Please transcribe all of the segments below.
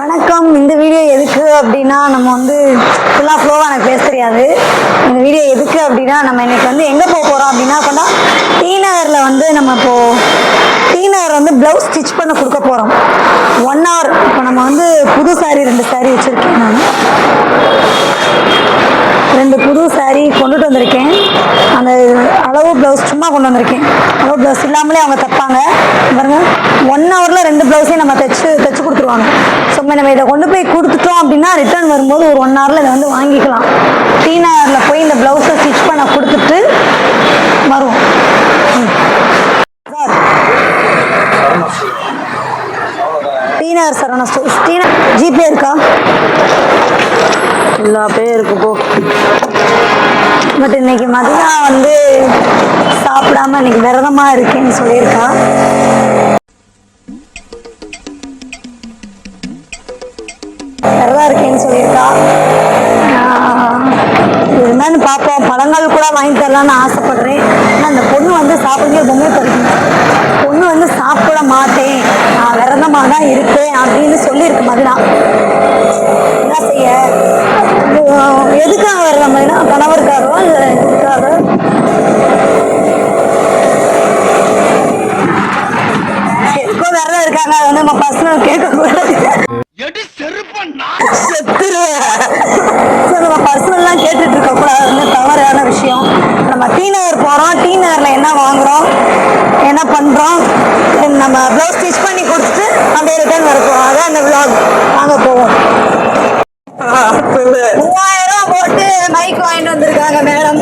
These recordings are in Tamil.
வணக்கம். இந்த வீடியோ எதுக்கு அப்படின்னா நம்ம வந்து ஃபுல்லாக ஃப்ளோவாக எனக்கு பேச தெரியாது. இந்த வீடியோ எதுக்கு அப்படின்னா நம்ம இன்னைக்கு வந்து எங்கே போக போகிறோம் அப்படின்னா கொண்டா டி நகரில் வந்து நம்ம இப்போது டி நகர் வந்து ப்ளவுஸ் ஸ்டிச் பண்ண கொடுக்க போகிறோம் ஒன் ஹவர் இப்போ நம்ம வந்து புது சாரீ ரெண்டு சாரீ வச்சுருக்கேன் நான். ரெண்டு புது சாரீ கொண்டுட்டு வந்திருக்கேன். அந்த அளவு ப்ளவுஸ் சும்மா கொண்டு வந்திருக்கேன். அளவு ப்ளவுஸ் இல்லாமலே அவங்க தைப்பாங்க. பாருங்கள் ஒன் ஹவரில் ரெண்டு ப்ளவுஸையும் நம்ம தைச்சு தைச்சு கொடுத்துருவாங்க. இப்போ நம்ம இதை கொண்டு போய் கொடுத்துட்டோம் அப்படின்னா ரிட்டர்ன் வரும்போது ஒரு ஒன் ஹவரில் இதை வந்து வாங்கிக்கலாம். டீனாரில் போய் இந்த ப்ளவுஸை ஸ்டிச் பண்ண கொடுத்துட்டு வருவோம். ம். Sir. T Nagar Saravana stores GPay இருக்கா? எல்லா பேரும் இருக்கு போ. பட் இன்னைக்கு மதியம் வந்து சாப்பிடாம இன்னைக்கு விரதமா இருக்கேன்னு சொல்லியிருக்கா. நல்லா இருக்கேன்னு சொல்லியிருக்கா. என்னன்னு பார்ப்போம். பழங்கள் கூட வாங்கி தரலான்னு ஆசைப்படுறேன். ஆனால் அந்த பொண்ணு வந்து சாப்பிடுங்க பொம்மை பறிக்கணும். பொண்ணு வந்து சாப்பிட மாட்டேன். நான் விரதமாக தான் இருப்பேன் அப்படின்னு சொல்லியிருக்கு மதுனா என்ன செய்ய? எதுக்காக விரதம் மாதிரினா கணவருக்காகவா இல்லை எதுக்காக எதுக்கோ விரதம் இருக்காங்க. அதை வந்து நம்ம பர்சனல் கேட்கக்கூடாது எடி செருப்பண்ணா செத்துருவேன் ஸோ நம்ம பர்சனல்லாம் கேட்டுட்டு இருக்க கூடாது அது வந்து தவறான விஷயம் நம்ம டி நகர் போகிறோம் டி நகரில் என்ன வாங்குறோம்? என்ன பண்ணுறோம் நம்ம ப்ளவுஸ் ஸ்டிச் பண்ணி கொடுத்துட்டு அப்படியே ரிட்டர்ன் வரப்போம் அதான் அந்த vlog. வாங்க போவோம். மூவாயிரம் ரூபா போட்டு மைக் வாங்கிட்டு வந்திருக்காங்க மேடம்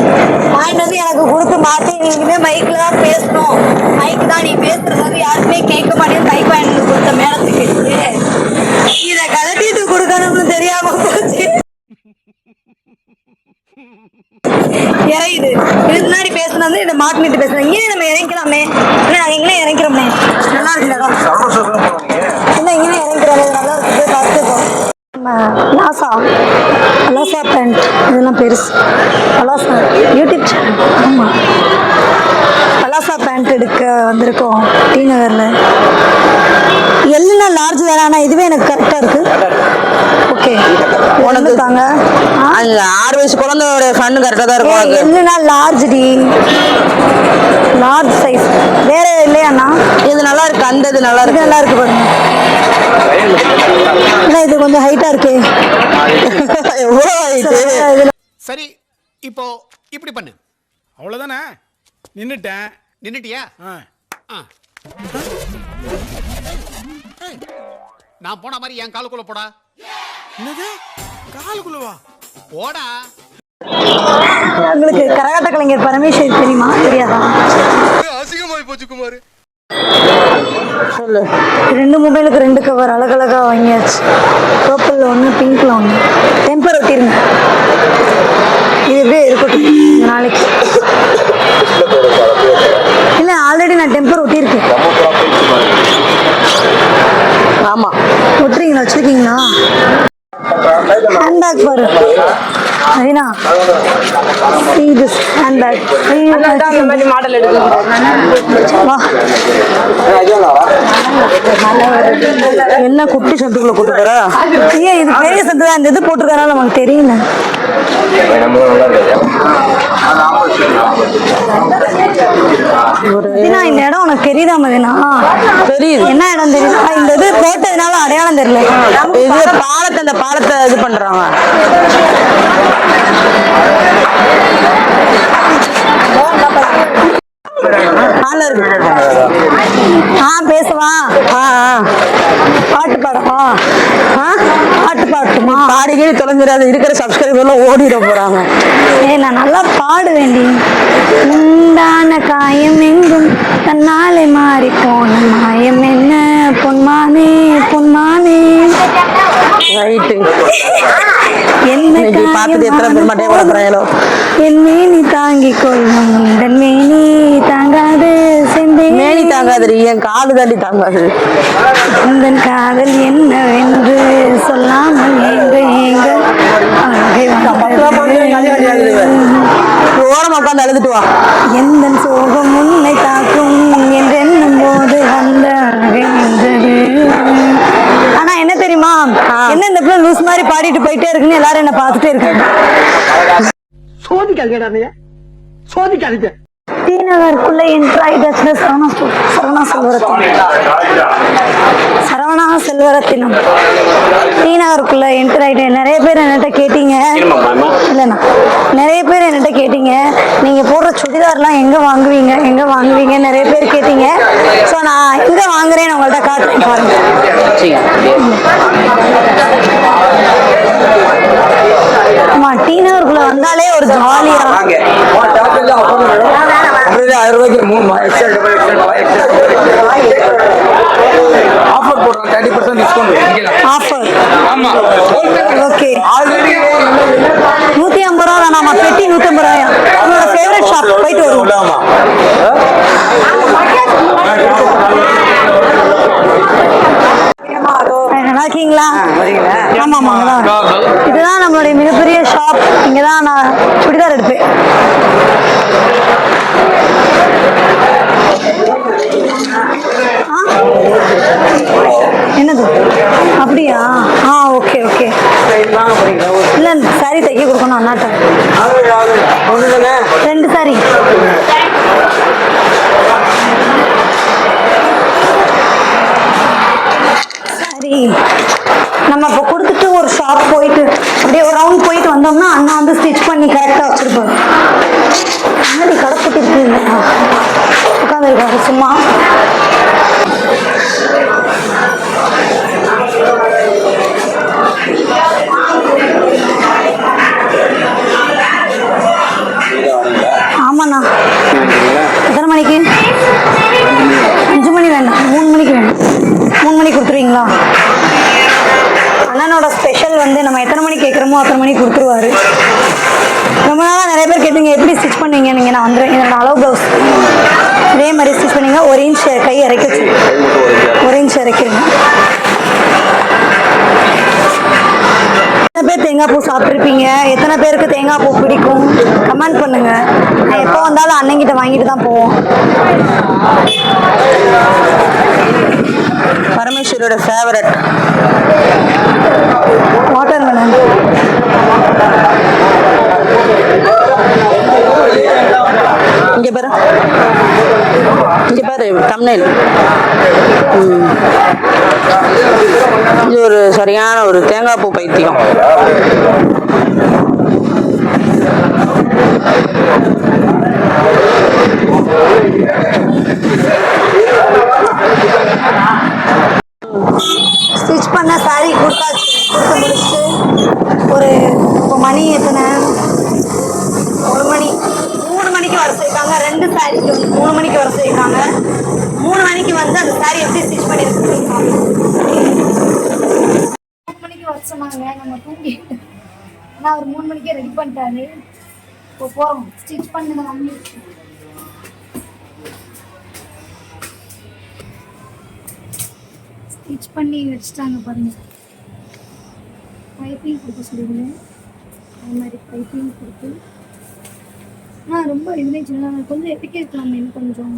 வாங்கிட்டு வந்து எனக்கு கொடுத்து மாற்றி நீங்களே மைக்கில் தான் பேசணும். மைக் தான் நீ பேசுறது யாருமே கேட்க மாட்டேங்குது மைக் வாங்கிட்டு வந்து கொடுத்த மேடத்துக்கு இதை கலட்டிட்டு கொடுக்கணும்னு தெரியாம போச்சு. இறையுது இதுக்கு முன்னாடி பேசுனது இதை மாட்டிட்டு பேசுனேன் இங்கே நம்ம இறங்கிக்கலாமே. இல்லை நாங்கள் இங்கே இறங்கிறோமே நல்லா இருக்கு இந்த இடம் இல்லை இங்கே இறங்கிக்கிறோம். இது நல்லா இருக்கு. போய் பார்த்துக்கோ நம்ம லாசா. லாசா பேண்ட் இதெல்லாம் பெருசு. பலாசா யூடியூப் சேனல் ஆமாம் பலாசா பேண்ட் எடுக்க வந்திருக்கோம். டி நகரில். எல்லுனா லார்ஜ் வேற ஆனால் இதுவே எனக்கு கரெக்டாக இருக்கு. ஓகே உனக்கு தாங்க ஆ அந்த ஆறு வயசு குழந்தையோட கண்ணு கரெக்டாக தான் இருக்கும் உனக்கு எல்லுனா லார்ஜ் டி? லார்ஜ் சைஸ் வேற இல்லையாண்ணா? இது நல்லா இருக்கு அந்த இது நல்லா இருக்கு. நல்லா இருக்கு பாருங்க. அண்ணா, இது கொஞ்சம் ஹைட்டா இருக்கே. எவ்வளோ இதுல சரி இப்போ இப்படி பண்ணு. அவ்வளோதானே நின்றுட்டேன் நின்னுட்டியா? ஆ. நான் போன மாதிரி என் காலுக்குள்ள போடா. என்னது? காலுக்குள்ளவா? போடா. உங்களுக்கு கரகாட்ட கலைஞர் பரமேஸ்வரி தெரியுமா? தெரியாதா? அசிங்கமாய் போச்சு குமார். சொல்லு. ரெண்டு மொபைலுக்கு ரெண்டு கவர் அழகழகா வாங்கியாச்சு. பர்பிளில் ஒன்று பிங்க்ல ஒன்று டெம்பர் ஒட்டிருங்க. இது இப்படியே இருக்கட்டும். நாளைக்கு. இல்லை ஆல்ரெடி நான் டெம்பர் ஒட்டியிருக்கேன். ஆமா. ஒட்டுறீங்களா? வச்சிருக்கீங்களா? ஹேண்ட்பேக் பாரு ஐனா. see this handbag அந்த மாதிரி மாடல் எடுக்க வா. என்ன குட்டி சத்துக்குள்ள கூட்டு போற ஏன் இது பெரிய சத்து தான். இந்த இது போட்டிருக்கனால நமக்கு தெரியல. மதினா இந்த இடம் உனக்கு தெரியுதா மதினா? தெரியுது. என்ன இடம் தெரியுதா இந்த இது போட்டதுனால அடையாளம் தெரியல. இது பாலத்தை அந்த பாலத்தை இது பண்றாங்க. ஆ பேசுவா. ஆ ஆ. பாட்டு பாடவா ஆ? பாட்டு பாட்டுமா பாடி கீழே தொலைஞ்சிடாது இருக்கிற சப்ஸ்கிரைபர்லாம் ஓடிட போறாங்க. ஏய் நான் நல்லா பாடுவேண்டி உண்டான காயம் எங்கும் தன்னாலே மாறி போன மாயம் என்ன? பொன்மானே பொன்மானே. ரைட்டு பார்த்துட்டு எத்தனை பேர் மண்டையை உடைக்கிறாங்களோ. என் மேனி தாங்கிக் மேனி தாங்காது செந்தே. மேனி தாங்காதுரி என் காது தாண்டி தாங்காது. உந்தன் காதல் என்னவென்று சொல்லாமல் ஏங்க ஏங்க அழகை வந்தது. ஓரமா உட்காந்து அழுதுட்டு வா. இருக்குன்னு எல்லாரும் என்ன பார்த்துட்டே இருக்காங்க. சோதிக்காதீங்க சோதிக்காதீங்க. டி நகருக்குள்ள என்ட்ரு ஆயிடுச்சுல சரவணா ஸ்டோ- சரவணா செல்வரத்தினம். சரவணா செல்வரத்தினம். டி நகருக்குள்ள என்ட்ரு ஆயிட்டு நிறைய பேர் என்கிட்ட கேட்டீங்க. இல்லைண்ணா. நிறைய பேர் என்கிட்ட கேட்டீங்க. நீங்க போடுற சுடிதார்லாம் எங்க வாங்குவீங்க? எங்க வாங்குவீங்க நிறைய பேர் கேட்டீங்க. ஸோ நான் எங்க வாங்குறேன்னு உங்கள்ட்ட காட்டுறேன். பாருங்க. ஆமா டி நகருக்குள்ள வந்தாலே ஒரு ஜாலியா ஆயிரம் ரூபாய்க்கு மூணு ஆஃபர் போடுறோம். தேர்ட்டி பர்சன்ட் டிஸ்கவுண்ட் ஆஃபர் ஆமா. ஓகே ஆல்ரெடி தானாமா பெட்டி நூத்தி ஐம்பது ரூபாயா? உங்களோட ஃபேவரட் ஷாப் போயிட்டு வருவோம். நல்லா இருக்கீங்களா? ஆமா ஆமா. இதுதான் நம்மளுடைய மிகப்பெரிய ஷாப் இங்கதான் நான் சுடிதார் எடுப்பேன்? என்னது? அப்படியா? ஆ ஓகே ஓகே சாரி தைக்க கொடுக்கணும் அண்ணாட்ட. ரெண்டு சாரி சரி நம்ம இப்போ கொடுத்துட்டு ஒரு ஷாப் போயிட்டு அப்படியே ஒரு ரவுண்ட் போயிட்டு வந்தோம்னா அண்ணா வந்து ஸ்டிச் பண்ணி கரெக்டாக வச்சிருப்பாரு. வந்து நம்ம எத்தனை மணிக்கு கேட்குறோமோ அத்தனை மணிக்கு கொடுத்துருவாரு. ரொம்ப நாளாக நிறைய பேர் கேட்டீங்க எப்படி ஸ்டிச் பண்ணீங்க நீங்கள் நான் வந்துடுறேன். என்னோட அளவு ப்ளவுஸ் இதே மாதிரி ஸ்டிச் பண்ணீங்க ஒரு இன்ச் கை இறக்க ஒரு இன்ச் இறக்கிறீங்க எத்தனை பேர் தேங்காய் பூ சாப்பிட்ருப்பீங்க எத்தனை பேருக்கு தேங்காய் பூ பிடிக்கும்? கமெண்ட் பண்ணுங்க. நான் எப்போ வந்தாலும் அண்ணங்கிட்ட வாங்கிட்டு தான் போவோம். பரமேஸ்வரோட ஃபேவரட் பாரு இது ஒரு சரியான ஒரு தேங்காய் பூ பைத்தியம் ஸ்டிச் பண்ண saree கொடுத்தாச்சு கொடுத்து முடிச்சுட்டு ஒரு இப்போ மணி எத்தனை ஒரு மணி மூணு மணிக்கு வர சொல்லியிருக்காங்க ரெண்டு சாரிக்கு வந்து மூணு மணிக்கு வர சொல்லியிருக்காங்க மூணு மணிக்கு வந்து அந்த saree எப்படி ஸ்டிச் பண்ணியிருக்கு மூணு மணிக்கு வர சொன்னாங்க நம்ம தூங்கிட்டு ஆனால் அவர் மூணு மணிக்கே ரெடி பண்ணிட்டாரு. இப்போ போகிறோம் ஸ்டிச் பண்ண வந்து ஸ்டிச் பண்ணி வச்சுட்டாங்க பாருங்க. பைப்பிங் கொடுக்க சொல்லியிருந்தேன் அது மாதிரி பைப்பிங் கொடுத்து. ஆ ரொம்ப இதுவே சொன்னாங்க கொஞ்சம் எப்பிக்கே இருக்கலாம் இன்னும் கொஞ்சம்.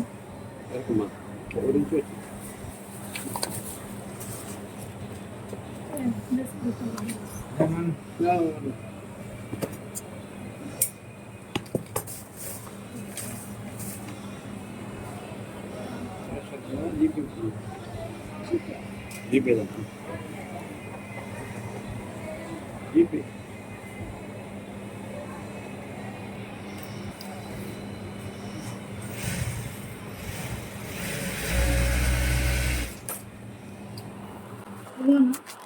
ஜிபே தான் ஜிபே இல்லைண்ணா